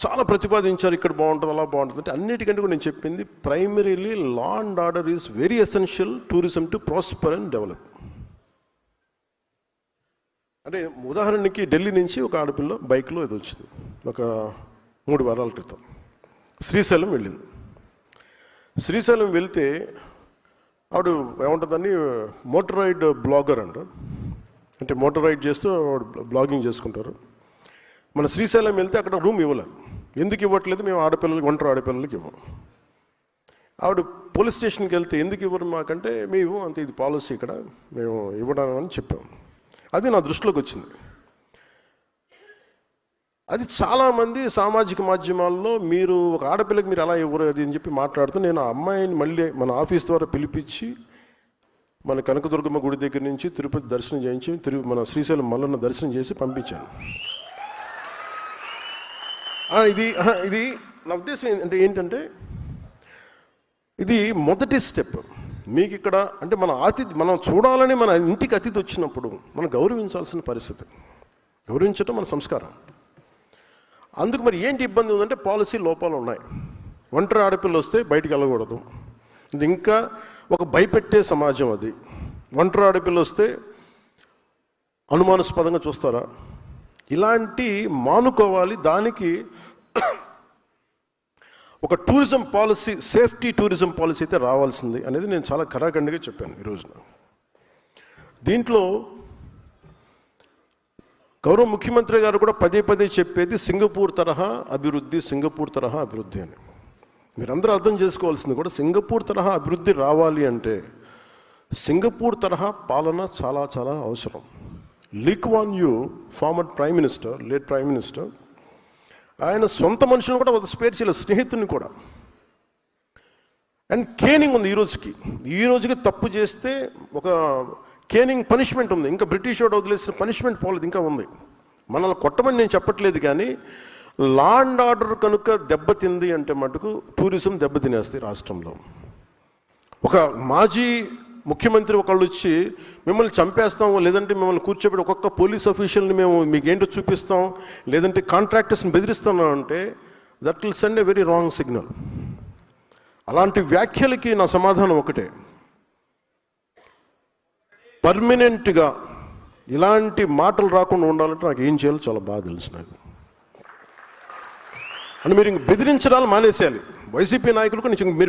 చాలా ప్రతిపాదించారు ఇక్కడ బాగుంటుంది అలా బాగుంటుంది అంటే అన్నిటికంటే కూడా నేను చెప్పింది primarily law and order is very essential tourism to prosper and develop అంటే ఉదాహరణకి ఢిల్లీ నుంచి ఒక ఆడపిల్ల బైక్లో ఇది వచ్చింది ఒక మూడు వారాల క్రితం. శ్రీశైలం వెళ్ళింది. శ్రీశైలం వెళ్తే ఆవిడ ఏముంటుందని మోటరైడ్ బ్లాగర్ అంట. అంటే మోటార్ రైడ్ చేస్తూ బ్లాగింగ్ చేసుకుంటారు. మన శ్రీశైలం వెళ్తే అక్కడ రూమ్ ఇవ్వలేదు ఎందుకు ఇవ్వట్లేదు? మేము ఆడపిల్లలకి ఒంటరి ఆడపిల్లలకి ఇవ్వం. ఆవిడ పోలీస్ స్టేషన్కి వెళ్తే ఎందుకు ఇవ్వరు మాకంటే మేము అంత ఇది పాలసీ ఇక్కడ మేము ఇవ్వడం అని చెప్పాము అది నా దృష్టిలోకి వచ్చింది. అది చాలామంది సామాజిక మాధ్యమాల్లో మీరు ఒక ఆడపిల్లకి మీరు అలా ఇవ్వరు అది అని చెప్పి మాట్లాడుతూ నేను ఆ అమ్మాయిని మళ్ళీ మన ఆఫీస్ ద్వారా పిలిపించి మన కనకదుర్గమ్మ గుడి దగ్గర నుంచి తిరుపతి దర్శనం చేయించి తిరు మన శ్రీశైలం మల్లన్న దర్శనం చేసి పంపించాను. ఇది ఇది నా ఉద్దేశం ఏంటి- అంటే ఏంటంటే ఇది మొదటి స్టెప్. మీకు ఇక్కడ అంటే మన అతిథి మనం చూడాలని మన ఇంటికి అతిథి వచ్చినప్పుడు మనం గౌరవించాల్సిన పరిస్థితి. గౌరవించటం మన సంస్కారం. అందుకు మరి ఏంటి ఇబ్బంది ఉందంటే పాలసీ లోపాలు ఉన్నాయి. ఒంటరి ఆడపిల్ల వస్తే బయటికి వెళ్ళకూడదు. ఇంకా ఒక భయపెట్టే సమాజం అది. ఒంటరి ఆడపిల్ల వస్తే అనుమానాస్పదంగా చూస్తారా? ఇలాంటి మానుకోవాలి. దానికి ఒక tourism policy safety tourism policy అయితే రావాల్సింది అనేది నేను చాలా కరాఖండిగా చెప్పాను ఈ రోజున. దీంట్లో గౌరవ ముఖ్యమంత్రి గారు కూడా పదే పదే చెప్పేది సింగపూర్ తరహా అభివృద్ధి సింగపూర్ తరహా అభివృద్ధి అని. మీరందరూ అర్థం చేసుకోవాల్సింది కూడా సింగపూర్ తరహా అభివృద్ధి రావాలి అంటే సింగపూర్ తరహా పాలన చాలా చాలా అవసరం. Lee Kuan Yew former prime minister late prime minister ఆయన సొంత మనుషులను కూడా స్పేర్ చేయలేదు స్నేహితుని కూడా. అండ్ కేనింగ్ ఉంది ఈ రోజుకి. ఈ రోజుకి తప్పు చేస్తే ఒక కేనింగ్ పనిష్మెంట్ ఉంది. ఇంకా బ్రిటిష్ వాడు వదిలేసిన పనిష్మెంట్ పోలేదు ఇంకా ఉంది. మనల్ని కొట్టమని నేను చెప్పట్లేదు కానీ లా అండ్ ఆర్డర్ కనుక దెబ్బతింది అంటే మటుకు టూరిజం దెబ్బతినేస్తాయి రాష్ట్రంలో. ఒక మాజీ ముఖ్యమంత్రి ఒకళ్ళు వచ్చి మిమ్మల్ని చంపేస్తాం లేదంటే మిమ్మల్ని కూర్చోబెట్టి ఒక్కొక్క పోలీస్ అఫీషియల్ని మేము మీకు ఏంటో చూపిస్తాం లేదంటే కాంట్రాక్టర్స్ని బెదిరిస్తాం అంటే that will send a very wrong signal అలాంటి వ్యాఖ్యలకి నా సమాధానం ఒకటే. పర్మనెంట్గా ఇలాంటి మాటలు రాకుండా ఉండాలంటే నాకు ఏం చేయాలో చాలా బాగా తెలుసు నాకు. అని మీరు ఇంక బెదిరించడాలు మానేసేయాలి. వైసీపీ నాయకులకు నేను మీరు